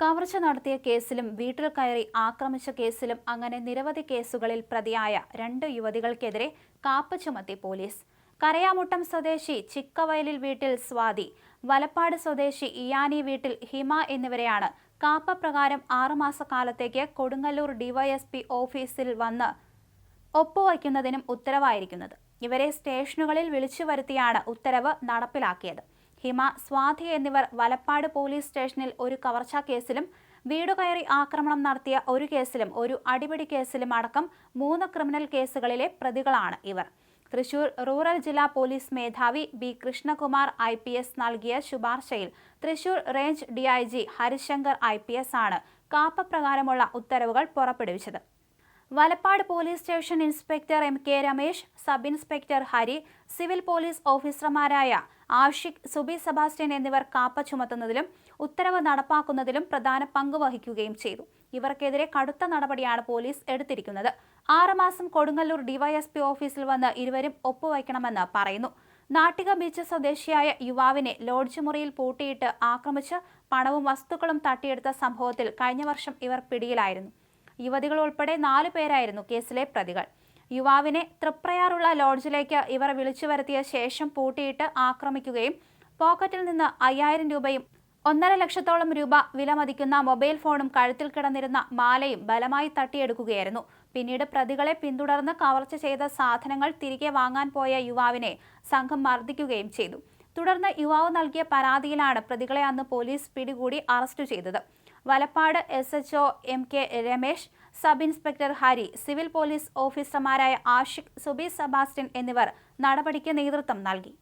കവർച്ച നടത്തിയ കേസിലും വീട്ടിൽ കയറി ആക്രമിച്ച കേസിലും അങ്ങനെ നിരവധി കേസുകളിൽ പ്രതിയായ രണ്ട് യുവതികൾക്കെതിരെ കാപ്പ് ചുമത്തി പോലീസ്. കരയാമുട്ടം സ്വദേശി ചിക്കവയലിൽ വീട്ടിൽ സ്വാതി വലപ്പാട് സ്വദേശി ഇയാനി വീട്ടിൽ ഹിമ എന്നിവരെയാണ് കാപ്പ പ്രകാരം ആറുമാസക്കാലത്തേക്ക് കൊടുങ്ങല്ലൂർ ഡിവൈഎസ്പി ഓഫീസിൽ വന്ന് ഒപ്പുവയ്ക്കുന്നതിനും ഉത്തരവായിരിക്കുന്നത്. ഇവരെ സ്റ്റേഷനുകളിൽ വിളിച്ചു വരുത്തിയാണ് ഉത്തരവ് നടപ്പിലാക്കിയത്. ഹിമ സ്വാതി എന്നിവർ വലപ്പാട് പോലീസ് സ്റ്റേഷനിൽ ഒരു കവർച്ചാ കേസിലും വീട് കയറി ആക്രമണം നടത്തിയ ഒരു കേസിലും ഒരു അടിപിടി കേസിലും അടക്കം മൂന്ന് ക്രിമിനൽ കേസുകളിലെ പ്രതികളാണ് ഇവർ. തൃശൂർ റൂറൽ ജില്ലാ പോലീസ് മേധാവി B Krishnakumar I P S നൽകിയ ശുപാർശയിൽ Thrissur range D I G Harishankar I P S ആണ് കാപ്പ പ്രകാരമുള്ള ഉത്തരവുകൾ പുറപ്പെടുവിച്ചത്. Valappad police station inspector M K Ramesh sub inspector Hari civil police ഓഫീസർമാരായ ആഷിഖ് സുബി സെബാസ്റ്റ്യൻ എന്നിവർ കാപ്പ ചുമത്തുന്നതിലും ഉത്തരവ് നടപ്പാക്കുന്നതിലും പ്രധാന പങ്ക് വഹിക്കുകയും ചെയ്തു. ഇവർക്കെതിരെ കടുത്ത നടപടിയാണ് പോലീസ് എടുത്തിരിക്കുന്നത്. ആറുമാസം കൊടുങ്ങല്ലൂർ ഡിവൈഎസ്പി ഓഫീസിൽ വന്ന് ഇരുവരും ഒപ്പുവയ്ക്കണമെന്ന് പറയുന്നു. നാട്ടിക ബീച്ച് സ്വദേശിയായ യുവാവിനെ ലോഡ്ജ് മുറിയിൽ പൂട്ടിയിട്ട് ആക്രമിച്ച് പണവും വസ്തുക്കളും തട്ടിയെടുത്ത സംഭവത്തിൽ കഴിഞ്ഞ വർഷം ഇവർ പിടിയിലായിരുന്നു. യുവതികൾ ഉൾപ്പെടെ നാലു പേരായിരുന്നു കേസിലെ പ്രതികൾ. യുവാവിനെ തൃപ്രയാറുള്ള ലോഡ്ജിലേക്ക് ഇവർ വിളിച്ചു വരുത്തിയ ശേഷം പൂട്ടിയിട്ട് ആക്രമിക്കുകയും പോക്കറ്റിൽ നിന്ന് അയ്യായിരം രൂപയും ഒന്നര ലക്ഷത്തോളം രൂപ വിലമതിക്കുന്ന മൊബൈൽ ഫോണും കഴുത്തിൽ കിടന്നിരുന്ന മാലയും ബലമായി തട്ടിയെടുക്കുകയായിരുന്നു. പിന്നീട് പ്രതികളെ പിന്തുടർന്ന് കവർച്ച ചെയ്ത സാധനങ്ങൾ തിരികെ വാങ്ങാൻ പോയ യുവാവിനെ സംഘം മർദ്ദിക്കുകയും ചെയ്തു. തുടർന്ന് യുവാവ് നൽകിയ പരാതിയിലാണ് പ്രതികളെ അന്ന് പോലീസ് പിടികൂടി അറസ്റ്റ് ചെയ്തത്. Valappad S H O M K Ramesh sub inspector Hari civil police ഓഫീസർമാരായ ആഷിഖ് സുബി സെബാസ്റ്റ്യൻ എന്നിവർ നടപടിക്ക് നേതൃത്വം നൽകി.